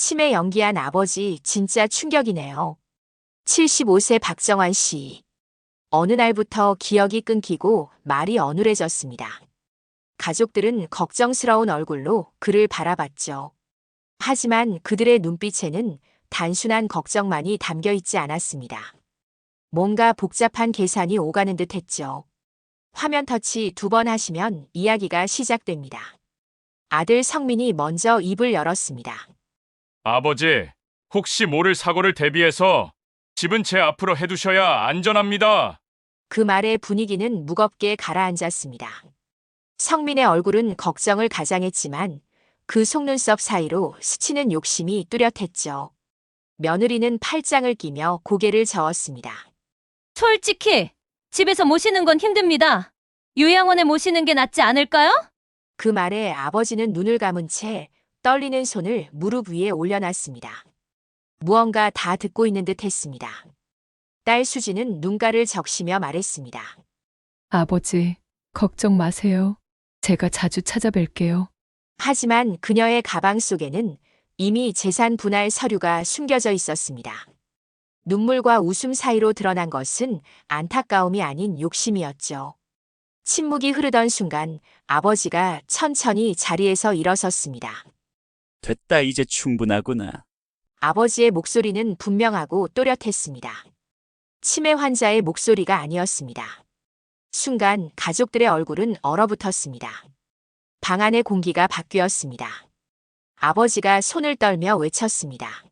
치매 연기한 아버지 진짜 충격이네요. 75세 박정환 씨. 어느 날부터 기억이 끊기고 말이 어눌해졌습니다. 가족들은 걱정스러운 얼굴로 그를 바라봤죠. 하지만 그들의 눈빛에는 단순한 걱정만이 담겨 있지 않았습니다. 뭔가 복잡한 계산이 오가는 듯 했죠. 화면 터치 두 번 하시면 이야기가 시작됩니다. 아들 성민이 먼저 입을 열었습니다. 아버지, 혹시 모를 사고를 대비해서 집은 제 앞으로 해두셔야 안전합니다. 그 말에 분위기는 무겁게 가라앉았습니다. 성민의 얼굴은 걱정을 가장했지만 그 속눈썹 사이로 스치는 욕심이 뚜렷했죠. 며느리는 팔짱을 끼며 고개를 저었습니다. 솔직히 집에서 모시는 건 힘듭니다. 요양원에 모시는 게 낫지 않을까요? 그 말에 아버지는 눈을 감은 채 떨리는 손을 무릎 위에 올려놨습니다. 무언가 다 듣고 있는 듯 했습니다. 딸 수지는 눈가를 적시며 말했습니다. 아버지, 걱정 마세요. 제가 자주 찾아뵐게요. 하지만 그녀의 가방 속에는 이미 재산 분할 서류가 숨겨져 있었습니다. 눈물과 웃음 사이로 드러난 것은 안타까움이 아닌 욕심이었죠. 침묵이 흐르던 순간 아버지가 천천히 자리에서 일어섰습니다. 됐다 이제 충분하구나. 아버지의 목소리는 분명하고 또렷했습니다. 치매 환자의 목소리가 아니었습니다. 순간 가족들의 얼굴은 얼어붙었습니다. 방 안의 공기가 바뀌었습니다. 아버지가 손을 떨며 외쳤습니다.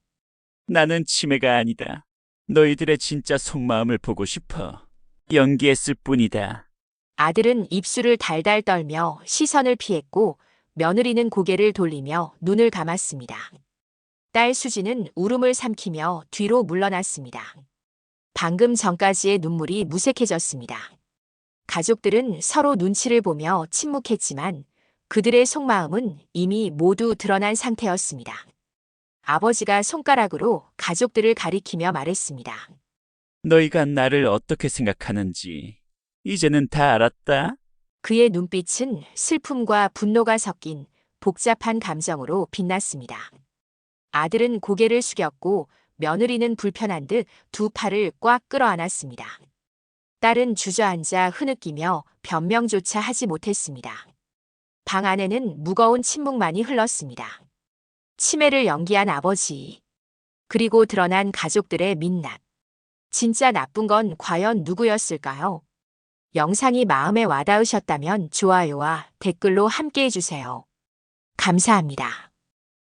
나는 치매가 아니다. 너희들의 진짜 속마음을 보고 싶어. 연기했을 뿐이다. 아들은 입술을 달달 떨며 시선을 피했고 며느리는 고개를 돌리며 눈을 감았습니다. 딸 수지는 울음을 삼키며 뒤로 물러났습니다. 방금 전까지의 눈물이 무색해졌습니다. 가족들은 서로 눈치를 보며 침묵했지만 그들의 속마음은 이미 모두 드러난 상태였습니다. 아버지가 손가락으로 가족들을 가리키며 말했습니다. 너희가 나를 어떻게 생각하는지 이제는 다 알았다. 그의 눈빛은 슬픔과 분노가 섞인 복잡한 감정으로 빛났습니다. 아들은 고개를 숙였고 며느리는 불편한 듯 두 팔을 꽉 끌어안았습니다. 딸은 주저앉아 흐느끼며 변명조차 하지 못했습니다. 방 안에는 무거운 침묵만이 흘렀습니다. 치매를 연기한 아버지, 그리고 드러난 가족들의 민낯. 진짜 나쁜 건 과연 누구였을까요? 영상이 마음에 와닿으셨다면 좋아요와 댓글로 함께 해 주세요. 감사합니다.